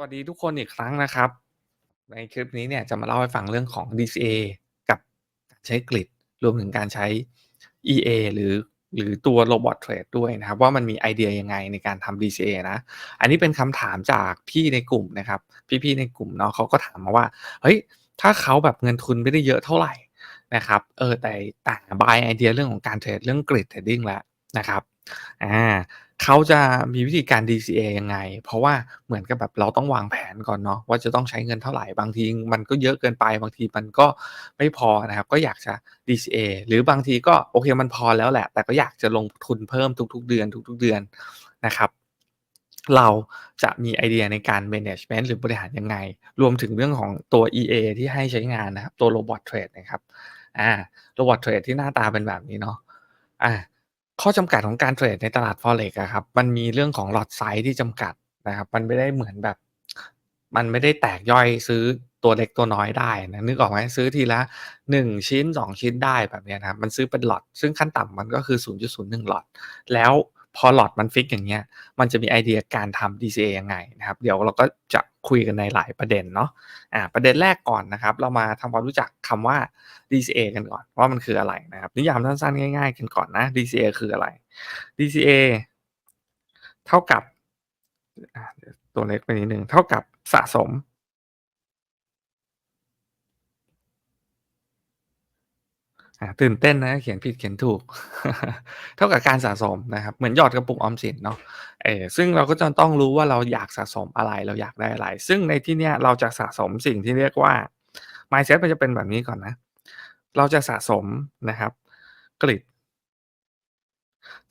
วัสดีทุกคนอีกครั้งนะครับ ในคลิปนี้เนี่ยจะมาเล่าให้ฟังเรื่องของ DCA กับการใช้กริดรวมถึงการใช้ EA หรือหรือตัว Robot Trade ด้วยนะครับ ว่ามันมีไอเดียยังไงในการทำ DCA นะ อันนี้เป็นคำถามจากพี่ในกลุ่มนะครับ พี่ๆในกลุ่มเนาะเขาก็ถามมาว่า เฮ้ย ถ้าเขาแบบเงินทุนไม่ได้เยอะเท่าไหร่นะครับเออแต่แต่บายไอเดียเรื่องของการเทรดเรื่องกริดเทรดดิ้งแล้วนะครับอ่า เขาจะมีวิธีการ DCA ยังไง เพราะว่าเหมือนกับแบบเราต้องวางแผนก่อนเนาะว่าจะต้องใช้เงินเท่าไหร่ บางทีมันก็เยอะเกินไป บางทีมันก็ไม่พอนะครับ ก็อยากจะ DCA หรือบางทีก็โอเคมันพอแล้วแหละ แต่ก็อยากจะลงทุนเพิ่มทุก ๆ เดือน ทุก ๆ เดือนนะครับเราจะมีไอเดียในการ management หรือบริหารยังไง รวมถึงเรื่องของตัว EA ที่ให้ใช้งานนะครับ ตัว Robot Trade นะครับ อ่า Robot Trade ที่หน้าตาเป็นแบบนี้เนาะ อ่า ข้อจำกัดของการเทรดในตลาด Forex อะครับ มันมีเรื่องของ lot size ที่จำกัดนะครับ มันไม่ได้เหมือนแบบ มันไม่ได้แตกย่อยซื้อตัวเล็กตัวน้อยได้นะนึกออกไหมซื้อทีละ 1 ชิ้น 2 ชิ้นได้แบบนี้นะครับมันซื้อเป็น lot ซึ่งขั้นต่ำมันก็คือ 0.01 lot แล้วพอ lot มันฟิกอย่างเงี้ย มันจะมีไอเดียการทำ DCA ยังไงนะครับ เดี๋ยวเราก็จะ คุยกันในหลายประเด็นเนาะอ่าประเด็นแรกก่อนนะครับ เรามาทำความรู้จักคำว่า DCA กันก่อน ว่ามันคืออะไรนะครับนิยามสั้นๆ ง่าย ๆ กันก่อนนะ DCA คืออะไร DCA เท่ากับตัวเล็กไปนิดหนึ่งเท่ากับสะสม อ่า ตื่นเต้นนะเขียนผิดเขียนถูก เท่ากับการสะสมนะครับ เหมือนหยอดกระปุกออมสินเนาะเออซึ่งเราก็จะต้องรู้ว่าเราอยากสะสมอะไรเราอยากได้อะไร ซึ่งในที่เนี้ยเราจะสะสมสิ่งที่เรียกว่า mindset มันจะเป็นแบบนี้ก่อนนะ เราจะสะสมนะครับ กริด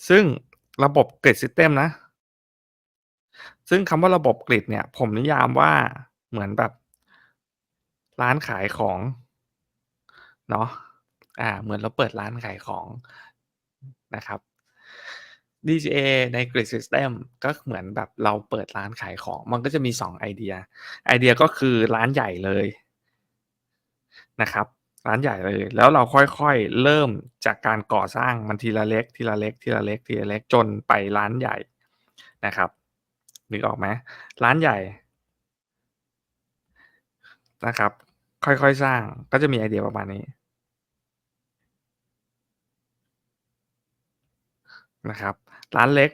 ซึ่งระบบ Grid System นะ ซึ่งคำว่าระบบกริดเนี่ย ผมนิยามว่าเหมือนแบบ ร้านขายของเนาะ อ่าเหมือนเราเปิดร้านขายของนะครับ DCA ใน Grid System ก็เหมือนแบบเราเปิดร้านขายของ มันก็จะมี 2 ไอเดีย ไอเดียก็คือร้านใหญ่เลยนะครับ ร้านใหญ่เลย แล้วเราค่อยๆ เริ่มจากการก่อสร้างมันทีละเล็ก ทีละเล็ก ทีละเล็ก ทีละเล็ก จนไปร้านใหญ่นะครับนึกออกไหมร้านใหญ่นะครับ ค่อยๆ สร้างก็จะมีไอเดียประมาณนี้ นะครับ ร้านเล็ก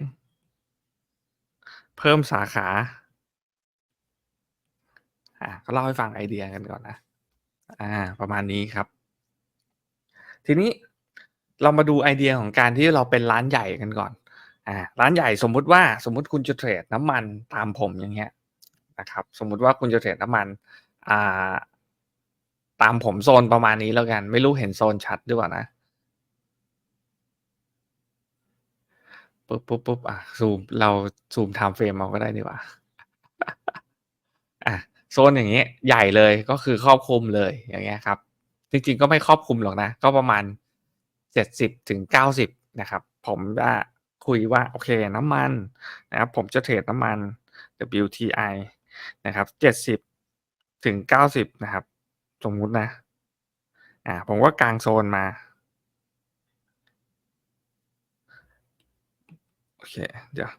เพิ่มสาขาอ่าก็เล่าให้ฟังไอเดียกันก่อนนะอ่าประมาณนี้ครับ ทีนี้เรามาดูไอเดียของการที่เราเป็นร้านใหญ่กันก่อนอ่าร้านใหญ่สมมุติว่าสมมุติคุณจะเทรดน้ำมันตามผมอย่างเงี้ยนะครับสมมุติว่าคุณจะเทรดน้ำมันอ่าตามผมโซนประมาณนี้แล้วกัน ไม่รู้เห็นโซนชัดหรือเปล่านะ?ปุ๊บอ่าซูมเราซูมไทม์เฟรมเอาก็ได้นี่ว่าอ่าโซนอย่างเงี้ยใหญ่เลยก็คือครอบคลุมเลยอย่างเงี้ยครับ จริงๆก็ไม่ครอบคลุมหรอกนะ ก็ประมาณ70-90นะครับ ผมจะคุยว่าโอเคน้ำมันนะครับผมจะเทรดน้ำมัน WTI นะครับ70-90นะครับ สมมุตินะ อ่า ผมก็กลางโซนมา โอเค เดี๋ยว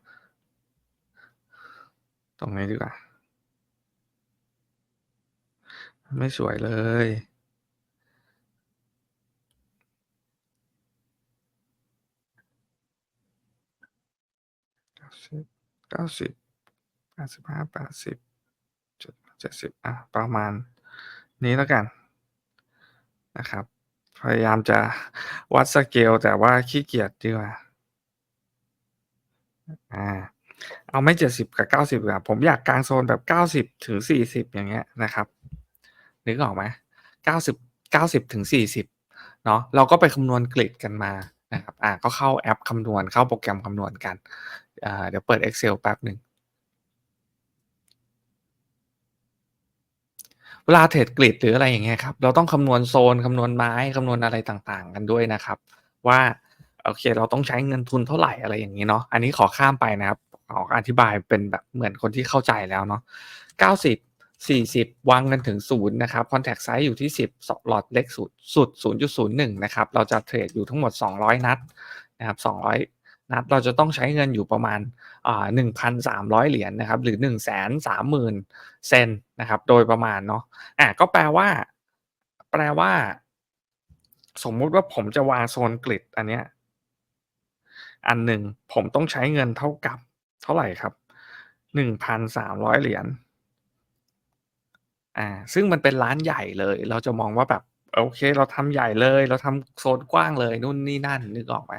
ตรงนี้ดีกว่า ไม่สวยเลย90 85 80 7 70อ่าประมาณนี้แล้วกันนะครับ พยายามจะวัดสเกลแต่ว่าขี้เกียจดีกว่า อาเอาไม่70กับ90ดีกว่าผมอยากกลางโซนแบบ90-40อย่างเงี้ยนะครับนึกออกไหม?90 90-40เนาะเราก็ไปคำนวณกริดกันมานะครับอ่าก็เข้าแอปคำนวณเข้าโปรแกรมคำนวณกันอ่าเดี๋ยวเปิด Excel แป๊บหนึ่งเวลาเทรดกริดหรืออะไรอย่างเงี้ยครับ เราต้องคำนวณโซนคำนวณไม้คำนวณอะไรต่างๆ กันด้วยนะครับ ว่า โอเค เราต้องใช้เงินทุนเท่าไหร่อะไรอย่างงี้เนาะอันนี้ขอข้ามไปนะครับขออธิบายเป็นแบบเหมือนคนที่เข้าใจแล้วเนาะ90 40วางกันถึง0นะครับ Contract Size อยู่ที่10ส lot เล็กสุดสุด0.01นะครับเราจะเทรดอยู่ทั้งหมด200นัดนะครับ200นะครับเราจะต้องใช้เงินอยู่ประมาณอ่า1,300เหรียญนะครับหรือ130,000เซนนะครับโดยประมาณเนาะอาก็แปลว่า แปลว่า สมมุติว่าผมจะวางโซนกริดอันเนี้ย อันหนึ่งผมต้องใช้เงินเท่ากับเท่าไหร่ครับ1,300เหรียญอ่าซึ่งมันเป็นร้านใหญ่เลย เราจะมองว่าแบบโอเค เราทำใหญ่เลย เราทำโซนกว้างเลยนู่นนี่นั่นนึกออกไหม?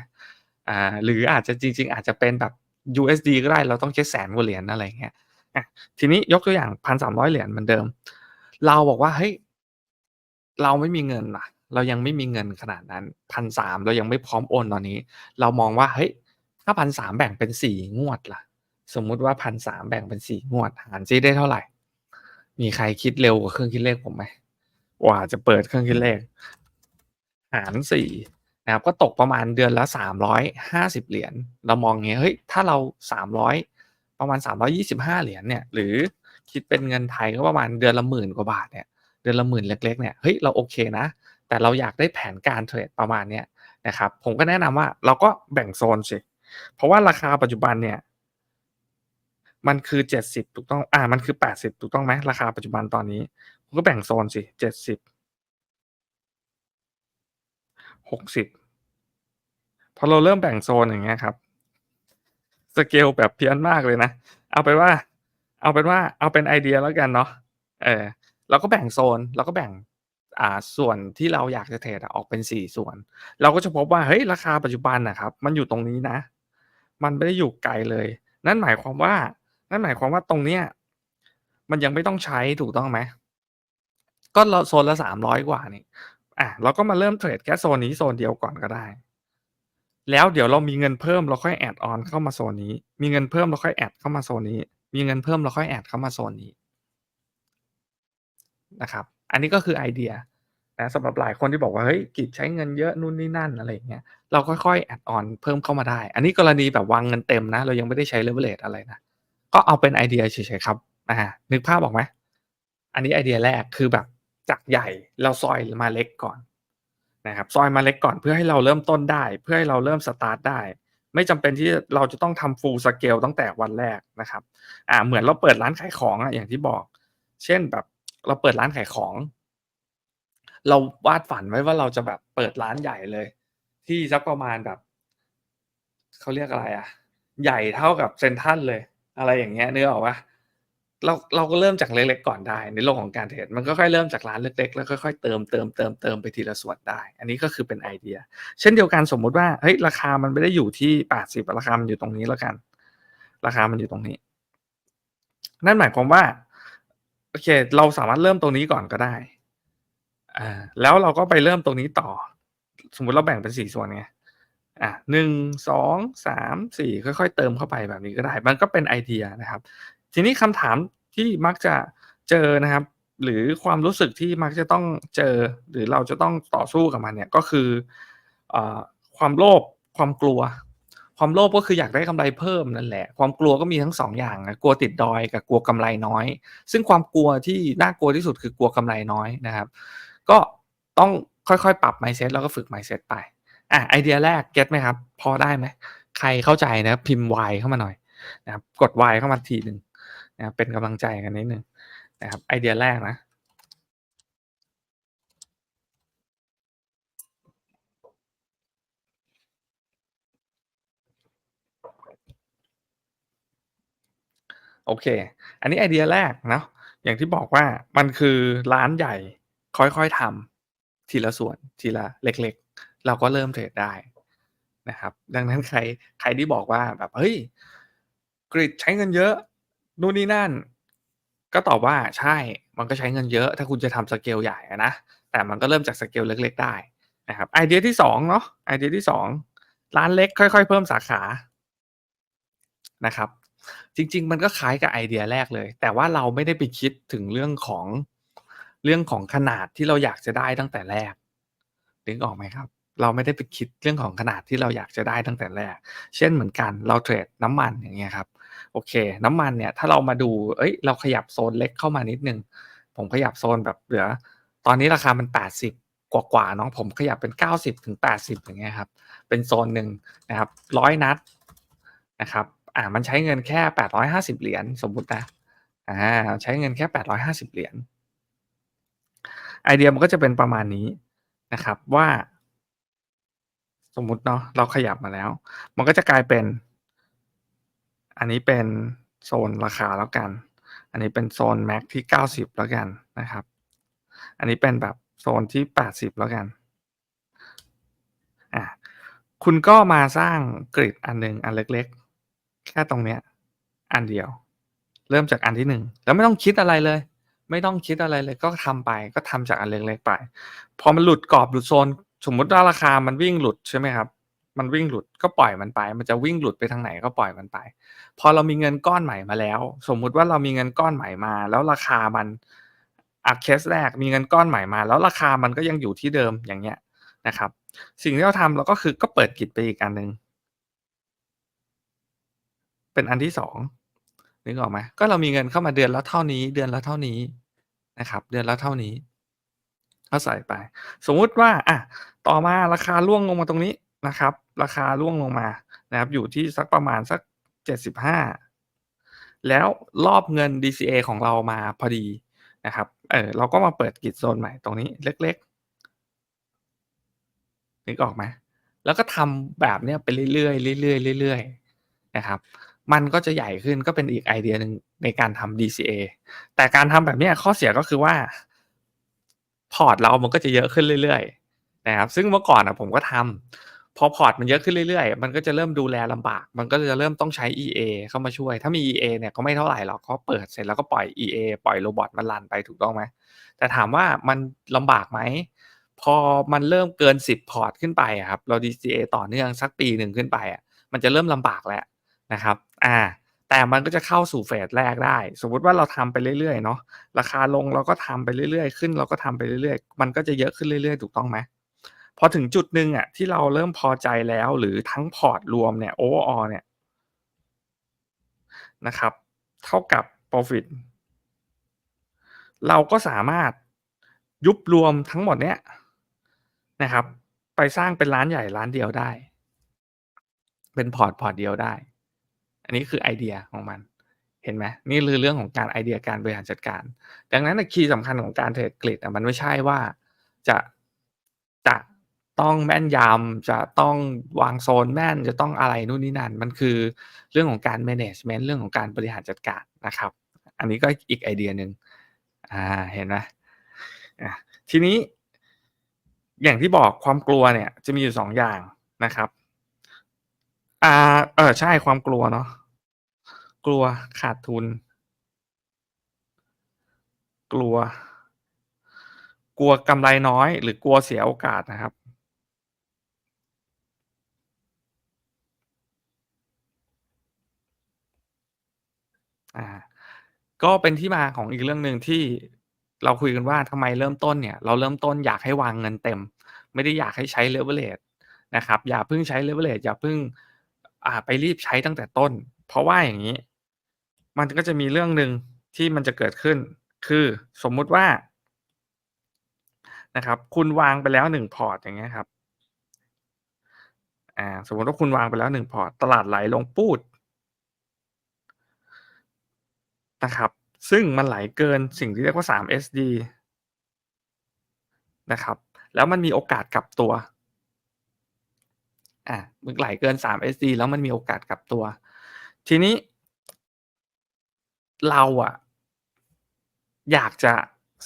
อ่า หรืออาจจะจริง ๆ อาจจะเป็นแบบ USD ก็ได้เราต้องใช้100,000กว่าเหรียญอะไรเงี้ยอะทีนี้ยกตัวอย่าง1,300เหรียญเหมือนเดิม เราบอกว่าเฮ้ยเราไม่มีเงินว่ะ เรายังไม่มีเงินขนาดนั้น1,300เรายังไม่พร้อมโอนตอนนี้ เรามองว่าเฮ้ยถ้า1,300แบ่งเป็น4งวดล่ะ สมมุติว่า1,300แบ่งเป็น4งวดหารซิได้เท่าไหร่?มีใครคิดเร็วกว่าเครื่องคิดเลขผมไหม?ว่าจะเปิดเครื่องคิดเลข หาร4นะครับก็ตกประมาณเดือนละ350เหรียญเรามองอย่างงี้เฮ้ยถ้าเรา300ประมาณ325เหรียญเนี่ย หรือคิดเป็นเงินไทยก็ประมาณเดือนละ10,000กว่าบาทเนี่ยเดือนละ10,000เล็ก ๆเนี่ยเฮ้ยเราโอเคนะ แต่เราอยากได้แผนการเทรดประมาณเนี้ยนะครับ ผมก็แนะนำว่าเราก็แบ่งโซนสิ เพราะว่าราคาปัจจุบันเนี่ย มันคือ70ถูกต้อง อ่า มันคือ80ถูกต้องไหม?ราคาปัจจุบันตอนนี้คุณก็แบ่งโซนสิ70 60พอเราเริ่มแบ่งโซนอย่างเงี้ยครับสเกลแบบเพี้ยนมากเลยนะ เอาเป็นว่า เอาเป็นว่า เอาเป็นไอเดียแล้วกันเนาะ เออเราก็แบ่งโซน เราก็แบ่ง ส่วนที่เราอยากจะเทรดออกเป็น 4 ส่วน เราก็จะพบว่าเฮ้ยราคาปัจจุบันนะครับ มันอยู่ตรงนี้นะ มันไม่ได้อยู่ไกลเลย นั่นหมายความว่า นั่นหมายความว่าตรงเนี้ยมันยังไม่ต้องใช้ถูกต้องไหม?ก็เราโซนละ300กว่านี่อ่าเราก็มาเริ่มเทรดแค่โซนนี้โซนเดียวก่อนก็ได้ แล้วเดี๋ยวเรามีเงินเพิ่มเราค่อย add on เข้ามาโซนนี้ มีเงินเพิ่มเราค่อยแอดเข้ามาโซนนี้ มีเงินเพิ่มเราค่อยแอดเข้ามาโซนนี้นะครับ อันนี้ก็คือไอเดียนะสำหรับหลายคนที่บอกว่าเฮ้ยกิจใช้เงินเยอะนู่นนี่นั่นอะไรอย่างเงี้ยเราค่อยๆ add on เพิ่มเข้ามาได้ อันนี้กรณีแบบวางเงินเต็มนะ เรายังไม่ได้ใช้ leverage อะไรนะก็เอาเป็นไอเดียเฉยๆครับอ่านึกภาพออกไหม?อันนี้ไอเดียแรกคือแบบจากใหญ่เราซอยมาเล็กก่อนนะครับซอยมาเล็กก่อนเพื่อให้เราเริ่มต้นได้ เพื่อให้เราเริ่มสตาร์ตได้ ไม่จำเป็นที่เราจะต้องทำ full scale ตั้งแต่วันแรกนะครับอ่าเหมือนเราเปิดร้านขายของอะอย่างที่บอก เช่นแบบ เราเปิดร้านขายของ เราวาดฝันไว้ว่าเราจะแบบเปิดร้านใหญ่เลย ที่สักประมาณแบบเขาเรียกอะไรอะใหญ่เท่ากับเซนทัลเลย อะไรอย่างเงี้ยนึกออกปล่า?เราเราก็เริ่มจากเล็กๆก่อนได้ ในโลกของการเทรดมันก็ค่อยเริ่มจากร้านเล็กๆแล้วค่อยๆเติมๆๆๆไปทีละส่วนได้ อันนี้ก็คือเป็นไอเดีย เช่นเดียวกันสมมุติว่าเฮ้ยราคามันไม่ได้อยู่ที่80ราคามันอยู่ตรงนี้แล้วกัน ราคามันอยู่ตรงนี้ นั่นหมายความว่า โอเค เราสามารถเริ่มตรงนี้ก่อนก็ได้อ่าแล้วเราก็ไปเริ่มตรงนี้ต่อ สมมุติเราแบ่งเป็น4ส่วนไงอ่า1 2 3 4ค่อยๆ เติมเข้าไปแบบนี้ก็ได้ มันก็เป็นไอเดียนะครับ ทีนี้คำถามที่มักจะเจอนะครับ หรือความรู้สึกที่มักจะต้องเจอ หรือเราจะต้องต่อสู้กับมันเนี่ยก็คืออ่าความโลภความกลัว ความโลภก็คืออยากได้กำไรเพิ่มนั่นแหละ ความกลัวก็มีทั้ง2องอย่างอะกลัวติดดอยกับกลัวกำไรน้อย ซึ่งความกลัวที่น่ากลัวที่สุดคือกลัวกำไรน้อยนะครับ ก็ต้องค่อยๆ ปรับ mindset แล้วก็ฝึก mindset ไปอาไอเดียแรกเก็ตไหมครับ?พอได้ไหม?ใครเข้าใจนะพิมพ์ Y เข้ามาหน่อยนะครับกด Y เข้ามาทีหนึ่งนะครับเป็นกำลังใจกันนิดหนึ่งนะครับไอเดียแรกนะ โอเค อันนี้ไอเดียแรกนะอย่างที่บอกว่ามันคือร้านใหญ่ค่อยๆทำทีละส่วนทีละเล็กๆ เราก็เริ่มเทรดได้นะครับ ดังนั้นใครใครที่บอกว่าแบบเฮ้ยกริดใช้เงินเยอะนู่นนี่นั่น ก็ตอบว่าใช่มันก็ใช้เงินเยอะ ถ้าคุณจะทำสเกลใหญ่นะแต่มันก็เริ่มจากสเกลเล็ก ๆ ได้นะครับไอเดียที่2เนาะไอเดียที่ 2 ร้านเล็กค่อย ๆ เพิ่มสาขานะครับ จริง ๆ มันก็คล้ายกับไอเดียแรกเลย แต่ว่าเราไม่ได้ไปคิดถึงเรื่องของเรื่องของขนาดที่เราอยากจะได้ตั้งแต่แรกนึกออกไหมครับ?เราไม่ได้ไปคิดเรื่องของขนาดที่เราอยากจะได้ตั้งแต่แรก เช่นเหมือนกันเราเทรดน้ำมันอย่างเงี้ยครับโอเค น้ำมันเนี่ยถ้าเรามาดูเฮ้ย เราขยับโซนเล็กเข้ามานิดหนึ่งผมขยับโซนแบบเหลือ ตอนนี้ราคามัน 80 กว่าๆเนาะผมขยับเป็น 90-80 อย่างเงี้ยครับ เป็นโซนหนึ่งนะครับ100นัดนะครับ อ่ามันใช้เงินแค่850เหรียญสมมุตินะอ่าใช้เงินแค่850เหรียญไอเดียมันก็จะเป็นประมาณนี้นะครับว่า สมมุติเนาะเราขยับมาแล้ว มันก็จะกลายเป็น อันนี้เป็นโซนราคาแล้วกัน อันนี้เป็นโซน MAC ที่90แล้วกันนะครับ อันนี้เป็นแบบโซนที่80แล้วกันอ่าคุณก็มาสร้าง grid อันหนึ่งอันเล็ก ๆ แค่ตรงเนี้ย อันเดียว เริ่มจากอันที่1แล้วไม่ต้องคิดอะไรเลย ไม่ต้องคิดอะไรเลย ก็ทำไป ก็ทำจากอันเล็กๆไป พอมันหลุดกรอบหลุดโซน สมมติว่าราคามันวิ่งหลุดใช่ไหมครับ มันวิ่งหลุดก็ปล่อยมันไป มันจะวิ่งหลุดไปทางไหนก็ปล่อยมันไป พอเรามีเงินก้อนใหม่มาแล้ว สมมุติว่าเรามีเงินก้อนใหม่มา แล้วราคามันอ่าเคสแรกมีเงินก้อนใหม่มา แล้วราคามันก็ยังอยู่ที่เดิมอย่างเงี้ยนะครับ สิ่งที่เราทำเราก็คือก็เปิด grid ไปอีกอันหนึ่ง เป็นอันที่2นึกออกไหมก็เรามีเงินเข้ามาเดือนละเท่านี้ เดือนละเท่านี้นะครับ เดือนละเท่านี้ก็ใส่ไป สมมุติว่าอะต่อมาราคาร่วงลงมาตรงนี้นะครับ ราคาร่วงลงมานะครับ อยู่ที่สักประมาณสัก75แล้วรอบเงิน DCA ของเรามาพอดีนะครับ เออเราก็มาเปิด grid โซนใหม่ตรงนี้เล็กๆนึกออกไหมแล้วก็ทำแบบเนี้ยไปเรื่อยๆเรื่อยๆเรื่อยๆนะครับ มันก็จะใหญ่ขึ้นก็เป็นอีกไอเดียหนึ่งในการทำ DCA แต่การทำแบบนี้ข้อเสียก็คือว่า พอร์ตเรามันก็จะเยอะขึ้นเรื่อยๆนะครับ ซึ่งเมื่อก่อนอะผมก็ทำพอพอร์ตมันเยอะขึ้นเรื่อยๆ มันก็จะเริ่มดูแลลำบาก มันก็จะเริ่มต้องใช้ EA เข้ามาช่วย ถ้ามี EA เนี่ยก็ไม่เท่าไหร่หรอกก็โเปิดเสร็จแล้วก็ปล่อย EA ปล่อยโรบอตมันรันไปถูกต้องไหมแต่ถามว่ามันลำบากไหมพอมันเริ่มเกิน 10 พอร์ตขึ้นไปครับเรา DCA ต่อเนื่องสักปีหนึ่งขึ้นไปอะมันจะเริ่มลำบากแล้ว นะครับอ่าแต่มันก็จะเข้าสู่เฟสแรกได้ สมมุติว่าเราทำไปเรื่อยๆเนาะราคาลงเราก็ทำไปเรื่อยๆ ขึ้นเราก็ทำไปเรื่อยๆ มันก็จะเยอะขึ้นเรื่อยๆ ถูกต้องไหมพอถึงจุดหนึ่งอะที่เราเริ่มพอใจแล้วหรือทั้งพอร์ตรวมเนี่ย overall เนี่ยนะครับ เท่ากับพรอฟิตเราก็สามารถยุบรวมทั้งหมดเนี้ยนะครับ ไปสร้างเป็นร้านใหญ่ร้านเดียวได้ เป็นพอร์ตพอร์ตเดียวได้ อันนี้คือไอเดียของมัน เห็นไหมนี่คือเรื่องของการไอเดียการบริหารจัดการ ดังนั้นคีย์สำคัญของการเทรด grid อะมันไม่ใช่ว่าจะจะต้องแม่นยำจะต้องวางโซนแม่นจะต้องอะไรนู่นนี่นั่น มันคือเรื่องของการแมเนจเมนต์เรื่องของการบริหารจัดการนะครับ อันนี้ก็อีกไอเดียหนึ่งอ่าเห็นไหมอาทีนี้อย่างที่บอกความกลัวเนี่ยจะมีอยู่ 2 อย่างนะครับ อ่า เออ ใช่ความกลัวเนาะกลัวขาดทุน กลัว กลัวกำไรน้อย หรือกลัวเสียโอกาสนะครับ อ่า ก็เป็นที่มาของอีกเรื่องหนึ่งที่เราคุยกันว่าทำไมเริ่มต้นเนี่ย เราเริ่มต้นอยากให้วางเงินเต็ม ไม่ได้อยากให้ใช้ leverage นะครับ อย่าเพิ่งใช้ leverage อย่าเพิ่ง อ่าไปรีบใช้ตั้งแต่ต้น เพราะว่าอย่างงี้ มันก็จะมีเรื่องหนึ่งที่มันจะเกิดขึ้น คือสมมุติว่านะครับ คุณวางไปแล้ว1พอร์ตอย่างเงี้ยครับอ่าสมมติว่าคุณวางไปแล้ว1พอร์ตตลาดไหลลงปูดนะครับ ซึ่งมันไหลเกินสิ่งที่เรียกว่า 3 SD นะครับ แล้วมันมีโอกาสกลับตัว อามันไหลเกิน 3 SD แล้วมันมีโอกาสกลับตัว ทีนี้ เราอะอยากจะ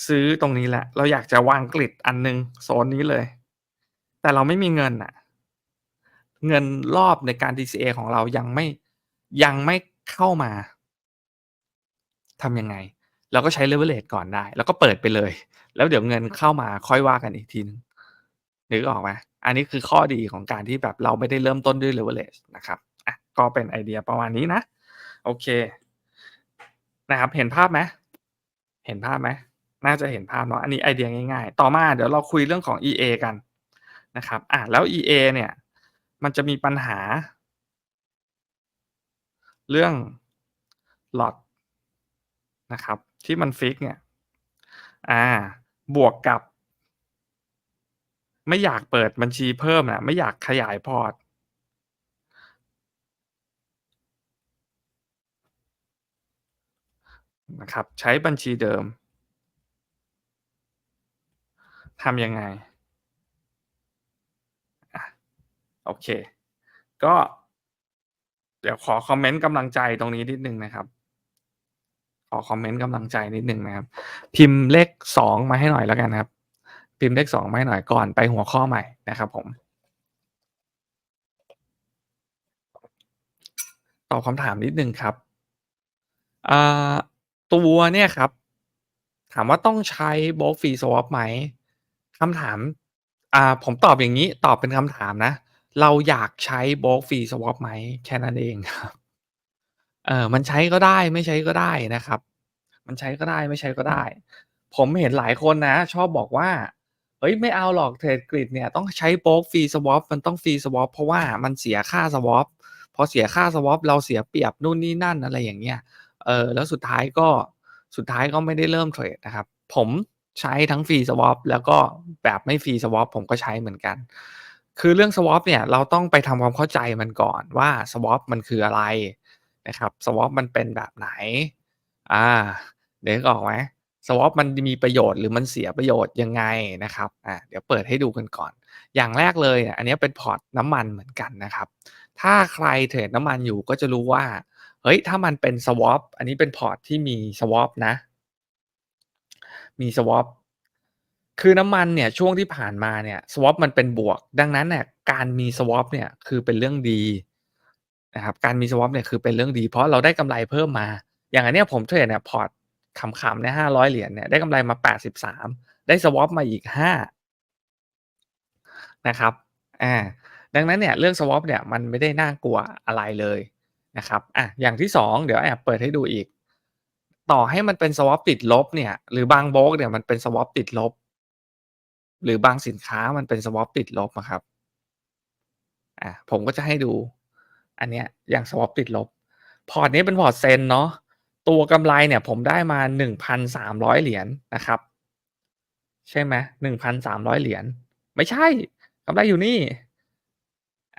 ซื้อตรงนี้แหละ เราอยากจะวาง grid อันหนึ่งโซนนี้เลย แต่เราไม่มีเงินน่ะเงินรอบในการ DCA ของเรายังไม่ยังไม่เข้ามาทำยังไง เราก็ใช้ leverage ก่อนได้ แล้วก็เปิดไปเลย แล้วเดี๋ยวเงินเข้ามาค่อยว่ากันอีกทีหนึ่งนึกออกไหม อันนี้คือข้อดีของการที่แบบเราไม่ได้เริ่มต้นด้วย leverage นะครับอะก็เป็นไอเดียประมาณนี้นะ โอเค นะครับ เห็นภาพไหมเห็นภาพไหมน่าจะเห็นภาพเนาะอันนี้ไอเดียง่ายๆ ต่อมาเดี๋ยวเราคุยเรื่องของ EA กันนะครับอาแล้ว EA เนี่ย มันจะมีปัญหา เรื่อง Lot นะครับ ที่มันฟิกเนี่ย อ่า บวกกับ ไม่อยากเปิดบัญชีเพิ่มอะไม่อยากขยายพอร์ตนะครับ ใช้บัญชีเดิมทำยังไง?โอเค ก็ เดี๋ยวขอคอมเมนต์กำลังใจตรงนี้นิดนึงนะครับ ขอคอมเมนต์กำลังใจนิดนึงนะครับ พิมพ์เลข2มาให้หน่อยแล้วกันครับ พิมพ์เลข2มาให้หน่อยก่อนไปหัวข้อใหม่นะครับผมตอบคำถามนิดนึงครับตัวเนี่ยครับ ถามว่าต้องใช้ Broke Free Swap ไหม?คำถามผมตอบอย่างงี้ตอบเป็นคำถามนะ เราอยากใช้ Broke Free Swap ไหม?แค่นั้นเองครับเออมันใช้ก็ได้ไม่ใช้ก็ได้นะครับ มันใช้ก็ได้ไม่ใช้ก็ได้ ผมเห็นหลายคนนะ ชอบบอกว่า เฮ้ยไม่เอาหรอกเทรดกฤษเนี่ยต้องใช้ Broke Free Swap มันต้อง Free Swap เพราะว่ามันเสียค่า Swap พอเสียค่า Swap เราเสียเปรียบนู่นนี่นั่นอะไรอย่างเงี้ยเออแล้วสุดท้ายก็สุดท้ายก็ไม่ได้เริ่มเทรดนะครับ ผมใช้ทั้ง Free Swap แล้วก็แบบไม่ Free Swap ผมก็ใช้เหมือนกัน คือเรื่อง Swap เนี่ยเราต้องไปทำความเข้าใจมันก่อนว่า Swap มันคืออะไรนะครับ Swap มันเป็นแบบไหนอ่านึกออกไหม? Swap มันมีประโยชน์หรือมันเสียประโยชน์ยังไงนะครับอ่าเดี๋ยวเปิดให้ดูกันก่อน อย่างแรกเลยอะอันนี้เป็นพอร์ตน้ำมันเหมือนกันนะครับ ถ้าใครเทรดน้ำมันอยู่ก็จะรู้ว่า เฮ้ย ถ้ามันเป็น Swap อันนี้เป็นพอร์ตที่มี Swap นะ มี Swap คือน้ำมันเนี่ยช่วงที่ผ่านมาเนี่ย Swap มันเป็นบวก ดังนั้นเนี่ยการมี Swap เนี่ยคือเป็นเรื่องดีนะครับการมี Swap เนี่ยคือเป็นเรื่องดี เพราะเราได้กำไรเพิ่มมา อย่างอันเนี้ยผมเทรดเนี่ยพอร์ต ขำๆเนี่ย500เหรียญเนี่ยได้กำไรมา83ได้ Swap มาอีก5นะครับอ่าดังนั้นเนี่ยเรื่อง Swap เนี่ยมันไม่ได้น่ากลัวอะไรเลยนะครับอะอย่างที่2เดี๋ยวแอบเปิดให้ดูอีก ต่อให้มันเป็น Swap ติดลบเนี่ยหรือบางโบกเนี่ยมันเป็น Swap ติดลบ หรือบางสินค้ามันเป็น Swap ติดลบอะครับอาผมก็จะให้ดูอันเนี้ยอย่าง Swap ติดลบ พอร์ตนี้เป็นพอร์ตเซ็นเนาะ ตัวกำไรเนี่ยผมได้มา 1,300 เหรียญนะครับ ใช่ไหม?1,300เหรียญไม่ใช่กำไรอยู่นี่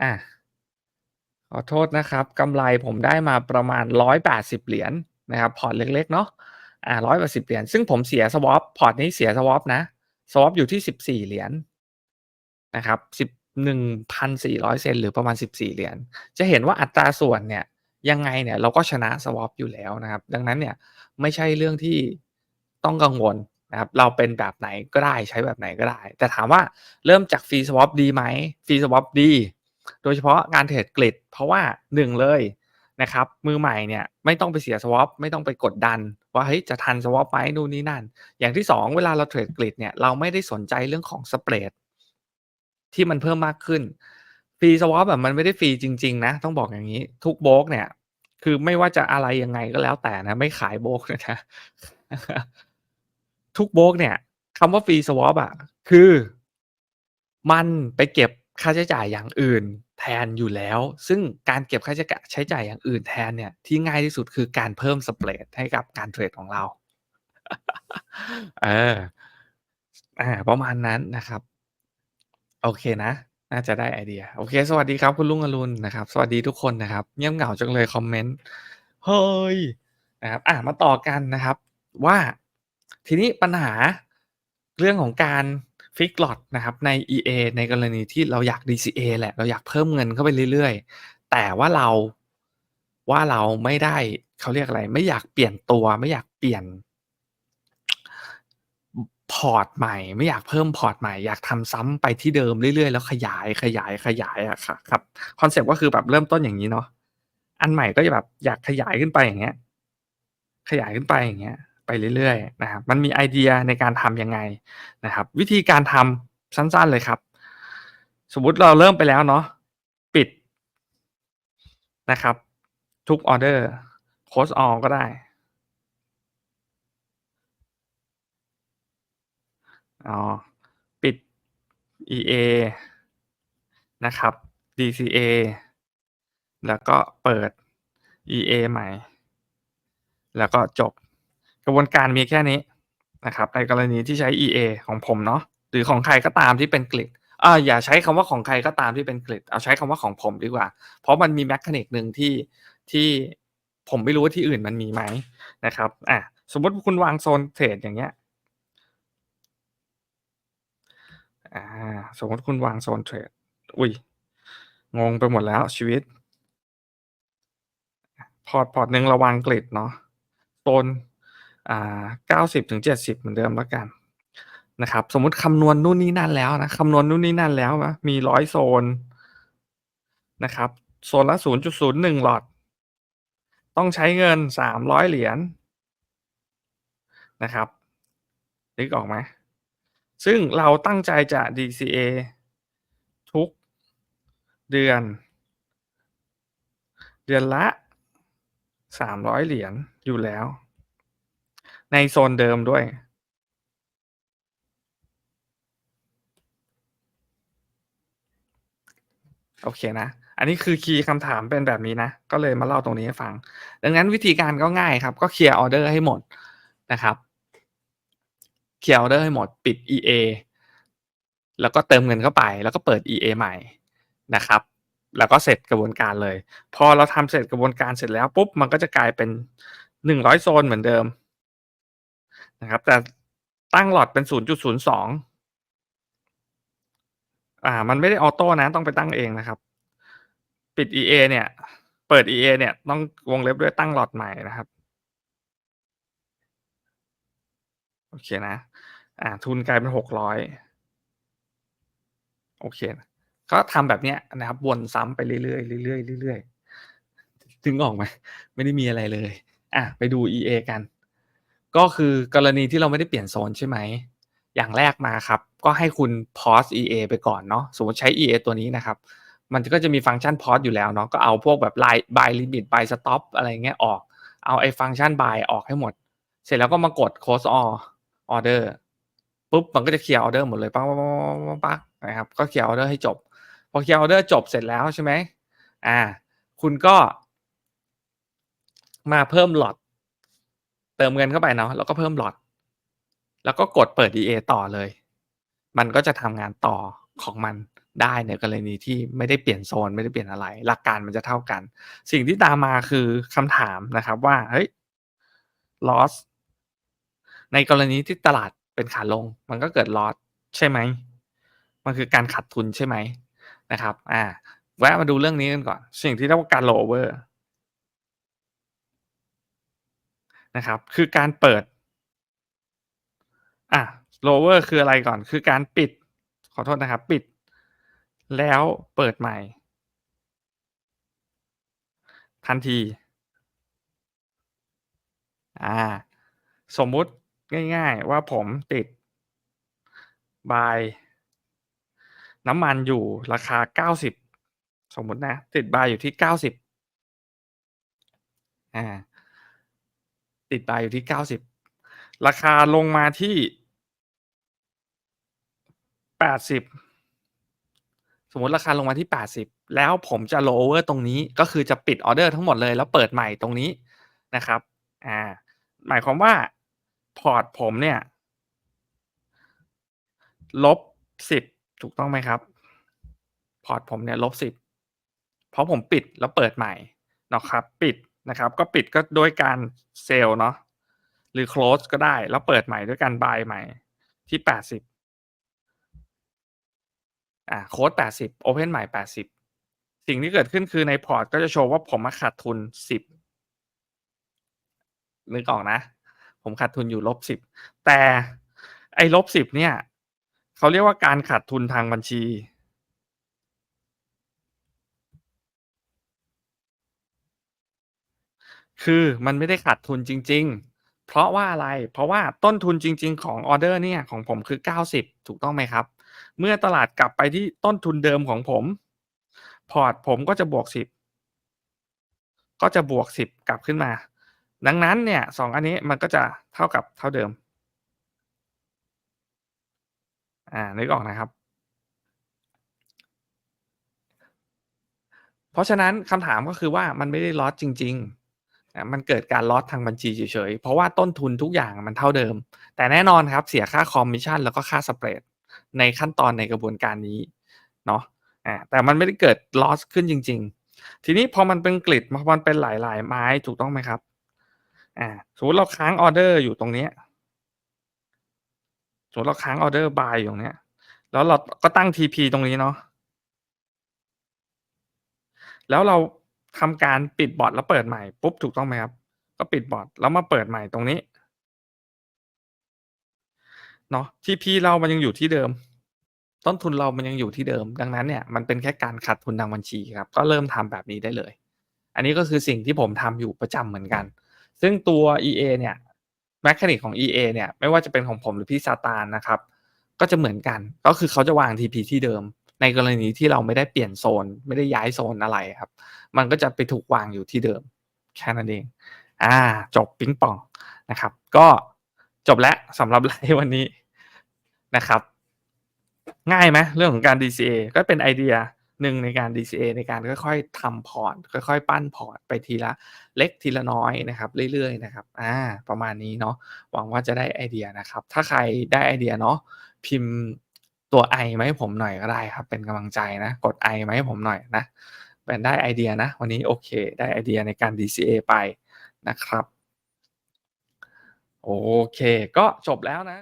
อาขอโทษนะครับกำไรผมได้มาประมาณ 180 เหรียญนะครับพอร์ตเล็กๆเนาะอ่า180เหรียญซึ่งผมเสีย Swap พอร์ตนี้เสีย Swap นะ Swap อยู่ที่14เหรียญนะครับ10 1,400เซนหรือประมาณ14เหรียญจะเห็นว่าอัตราส่วนเนี่ย ยังไงเนี่ยเราก็ชนะ Swap อยู่แล้วนะครับ ดังนั้นเนี่ยไม่ใช่เรื่องที่ต้องกังวลนะครับ เราเป็นแบบไหนก็ได้ใช้แบบไหนก็ได้ แต่ถามว่าเริ่มจาก Free Swap ดีไหม? Free Swap ดี โดยเฉพาะการเทรดกฤษเพราะว่า1เลยนะครับมือใหม่เนี่ยไม่ต้องไปเสีย Swap ไม่ต้องไปกดดัน ว่าเฮ้ยจะทัน Swap ไหม?นู่นนี่นั่น อย่างที่ 2 เวลาเราเทรดกฤษเนี่ยเราไม่ได้สนใจเรื่องของสเปรดที่มันเพิ่มมากขึ้น Free Swap อะมันไม่ได้ฟรีจริง ๆ นะ ต้องบอกอย่างงี้ ทุกโบกเนี่ย คือไม่ว่าจะอะไรยังไงก็แล้วแต่นะ ไม่ขายโบกเลยนะทุกโบกเนี่ยคำว่า Free Swap อะคือ มันไปเก็บค่าใช้จ่ายอย่างอื่น แทนอยู่แล้ว ซึ่งการเก็บค่าใช้กะใช้จ่ายอย่างอื่นแทนเนี่ย ที่ง่ายที่สุดคือการเพิ่มสเปรดให้กับการเทรดของเรา เอออาประมาณนั้นนะครับ โอเคนะ น่าจะได้ไอเดีย โอเค สวัสดีครับคุณรุ่งอรุณนะครับ สวัสดีทุกคนนะครับ เงียบเหงาจังเลยคอมเมนต์ เฮ้ย นะครับอะมาต่อกันนะครับ ว่าทีนี้ปัญหาเรื่องของการ Fix Lot นะครับใน EA ในกรณีที่เราอยาก DCA แหละ เราอยากเพิ่มเงินเข้าไปเรื่อยๆ แต่ว่าเราว่าเราไม่ได้เขาเรียกอะไร ไม่อยากเปลี่ยนตัว ไม่อยากเปลี่ยน พอร์ตใหม่ ไม่อยากเพิ่มพอร์ตใหม่อยากทำซ้ำไปที่เดิมเรื่อยๆ แล้วขยายๆๆอะค่ะครับคอนเซ็ปต์ก็คือแบบเริ่มต้นอย่างงี้เนาะอันใหม่ก็จะแบบอยากขยายขึ้นไปอย่างเงี้ย ขยายขึ้นไปอย่างเงี้ย ไปเรื่อยๆนะครับมันมีไอเดียในการทำยังไงนะครับ วิธีการทำสั้นๆเลยครับ สมมุติเราเริ่มไปแล้วเนาะปิดนะครับ ทุกออเดอร์ Close all ก็ได้ อ๋อปิด EA นะครับ DCA แล้วก็เปิด EA ใหม่ แล้วก็จบ กระบวนการมีแค่นี้นะครับ ในกรณีที่ใช้ EA ของผมเนาะหรือของใครก็ตามที่เป็นกฤษอ่าอย่าใช้คำว่าของใครก็ตามที่เป็นกริดเอาใช้คำว่าของผมดีกว่า เพราะมันมี mechanic หนึ่งที่ที่ผมไม่รู้ว่าที่อื่นมันมีไหมนะครับอะสมมติคุณวางโซนเทรดอย่างเงี้ย อ่า สมมติคุณวางโซนเทรด อุ้ย งงไปหมดแล้วชีวิต พอร์ตพอร์ตหนึ่งระวังกริดเนาะโซนอ่าเก้าสิบถึงเจ็ดสิบเหมือนเดิมแล้วกันนะครับ สมมติคำนวณนู่นนี่นั่นแล้วนะคำนวณนู่นนี่นั่นแล้วนะมีร้อยโซนนะครับ โซนละศูนย์จุดศูนย์หนึ่งหลอด ต้องใช้เงินสามร้อยเหรียญนะครับนึกออกไหม ซึ่งเราตั้งใจจะ DCA ทุกเดือน เดือนละสามร้อยเหรียญอยู่แล้ว ในโซนเดิมด้วย โอเคนะ อันนี้คือคีย์คำถามเป็นแบบนี้นะ ก็เลยมาเล่าตรงนี้ให้ฟัง ดังนั้นวิธีการก็ง่ายครับ ก็เคลียร์ออเดอร์ให้หมดนะครับ เคลียร์ออเดอร์ให้หมดปิด EA แล้วก็เติมเงินเข้าไป แล้วก็เปิด EA ใหม่นะครับ แล้วก็เสร็จกระบวนการเลย พอเราทำเสร็จกระบวนการเสร็จแล้วปุ๊บมันก็จะกลายเป็นหนึ่งร้อยโซนเหมือนเดิมนะครับแต่ตั้งหลอดเป็นศูนย์จุดศูนย์สองอ่า มันไม่ได้ออโต้นะต้องไปตั้งเองนะครับ ปิด EA เนี่ย เปิด EA เนี่ย ต้องวงเล็บด้วยตั้งหลอดใหม่นะครับ โอเคนะ อ่า ทุนกลายเป็นหกร้อยโอเค ก็ทำแบบเนี้ยนะครับ วนซ้ำไปเรื่อยๆเรื่อยๆเรื่อยๆถึงออกไหมไม่ได้มีอะไรเลย อะไปดู EA กัน ก็คือกรณีที่เราไม่ได้เปลี่ยนโซนใช่ไหม อย่างแรกมาครับ ก็ให้คุณ pause EA ไปก่อนเนาะสมมติใช้ EA ตัวนี้นะครับ มันก็จะมีฟังก์ชัน pause อยู่แล้วเนาะก็เอาพวกแบบ buy limit buy stop อปอะไรเงี้ยออก เอาไอ้ฟังก์ชัน buy ออกให้หมด เสร็จแล้วก็มากด close all order ปุ๊บมันก็จะเคลียร์ออเดอร์หมดเลยปังปังปังปังนะครับก็เคลียร์ออเดอร์ให้จบ พอเคลียร์ออเดอร์จบเสร็จแล้วใช่ไหมอ่า คุณก็ มาเพิ่มหลอดเติมเงินเข้าไปเนาะแล้วก็เพิ่มหลอดแล้วก็กดเปิด EA ต่อเลย มันก็จะทำงานต่อของมันได้ในกรณีที่ไม่ได้เปลี่ยนโซนไม่ได้เปลี่ยนอะไร หลักการมันจะเท่ากัน สิ่งที่ตามมาคือคำถามนะครับว่าเฮ้ย loss ในกรณีที่ตลาด เป็นขาลง มันก็เกิด loss ใช่ไหม มันคือการขาดทุนใช่ไหมนะครับ อ่า แวะมาดูเรื่องนี้กันก่อน สิ่งที่เรียกว่าการ lower นะครับ คือการเปิด อะ lower คืออะไรก่อน คือการปิด ขอโทษนะครับ ปิด แล้วเปิดใหม่ ทันที อ่า สมมุติ ง่ายๆ ว่าผมติด buy น้ำมันอยู่ราคาเก้าสิบสมมตินะ ติด buy อยู่ที่เก้าสิบอ่า ติด buy อยู่ที่เก้าสิบราคาลงมาที่แปดสิบสมมติราคาลงมาที่แปดสิบแล้วผมจะ lower ตรงนี้ก็คือจะปิดออเดอร์ทั้งหมดเลยแล้วเปิดใหม่ตรงนี้นะครับ อ่า หมายความว่า พอร์ตผมเนี่ย ลบสิบถูกต้องไหมครับ พอร์ตผมเนี่ยลบสิบเพราะผมปิดแล้วเปิดใหม่นะครับ ปิดนะครับ ก็ปิดก็โดยการเซลล์เนาะหรือ close ก็ได้ แล้วเปิดใหม่ด้วยการ buy ใหม่ที่แปดสิบอ่าโค้ดแปดสิบ open ใหม่แปดสิบสิ่งที่เกิดขึ้นคือในพอร์ตก็จะโชว์ว่าผมมาขาดทุนสิบนึกออกนะ ผมขาดทุนอยู่ลบสิบแต่ไอ้ลบสิบเนี่ยเขาเรียกว่าการขาดทุนทางบัญชี คือมันไม่ได้ขาดทุนจริง ๆ เพราะว่าอะไร เพราะว่าต้นทุนจริง ๆ ของออเดอร์เนี่ยของผมคือเก้าสิบถูกต้องไหมครับ เมื่อตลาดกลับไปที่ต้นทุนเดิมของผม พอร์ตผมก็จะบวกสิบก็จะบวกสิบกลับขึ้นมา ดังนั้นเนี่ยสองอันนี้มันก็จะเท่ากับเท่าเดิม อ่า นึกออกนะครับ เพราะฉะนั้นคำถามก็คือว่ามันไม่ได้ลอสจริงๆอะมันเกิดการลอสทางบัญชีเฉยๆ เพราะว่าต้นทุนทุกอย่างมันเท่าเดิม แต่แน่นอนครับเสียค่าคอมมิชชั่นแล้วก็ค่าสเปรดในขั้นตอนในกระบวนการนี้เนาะอาแต่มันไม่ได้เกิด loss ขึ้นจริง ๆ ทีนี้พอมันเป็นกริดพอมันเป็นหลายๆ ไม้ถูกต้องไหมครับ อาสมมติเราค้างออเดอร์อยู่ตรงเนี้ยสมมติเราค้างออเดอร์ buy อยู่ตรงเนี้ย แล้วเราก็ตั้ง TP ตรงนี้เนาะแล้วเราทำการปิดบอร์ดแล้วเปิดใหม่ปุ๊บถูกต้องไหมครับ ก็ปิดบอร์ดแล้วมาเปิดใหม่ตรงนี้เนาะ TP เรามันยังอยู่ที่เดิม ต้นทุนเรามันยังอยู่ที่เดิม ดังนั้นเนี่ยมันเป็นแค่การขาดทุนทางบัญชีครับ ก็เริ่มทำแบบนี้ได้เลย อันนี้ก็คือสิ่งที่ผมทำอยู่ประจำเหมือนกัน ซึ่งตัว EA เนี่ย mechanic ของ EA เนี่ยไม่ว่าจะเป็นของผมหรือพี่ซาตานนะครับก็จะเหมือนกันก็คือเขาจะวาง TP ที่เดิม ในกรณีที่เราไม่ได้เปลี่ยนโซน ไม่ได้ย้ายโซนอะไรครับ มันก็จะไปถูกวางอยู่ที่เดิมแค่นั้นเองอ่าจบปิ๊งปองนะครับ ก็จบแล้วสำหรับไลฟ์วันนี้นะครับ ง่ายไหมเรื่องของการ DCA ก็เป็นไอเดีย หนึ่งในการ DCA ในการค่อยๆทำพอร์ตค่อยๆ ปั้นพอร์ตไปทีละเล็กทีละน้อยนะครับเรื่อยๆนะครับอ่าประมาณนี้เนาะหวังว่าจะได้ไอเดียนะครับ ถ้าใครได้ไอเดียเนาะพิมพ์ตัว I มาให้ผมหน่อยก็ได้ครับ เป็นกำลังใจนะกด I มาให้ผมหน่อยนะเป็นได้ไอเดียนะ วันนี้โอเค ได้ไอเดียในการ DCA ไปนะครับ โอเค ก็จบแล้วนะ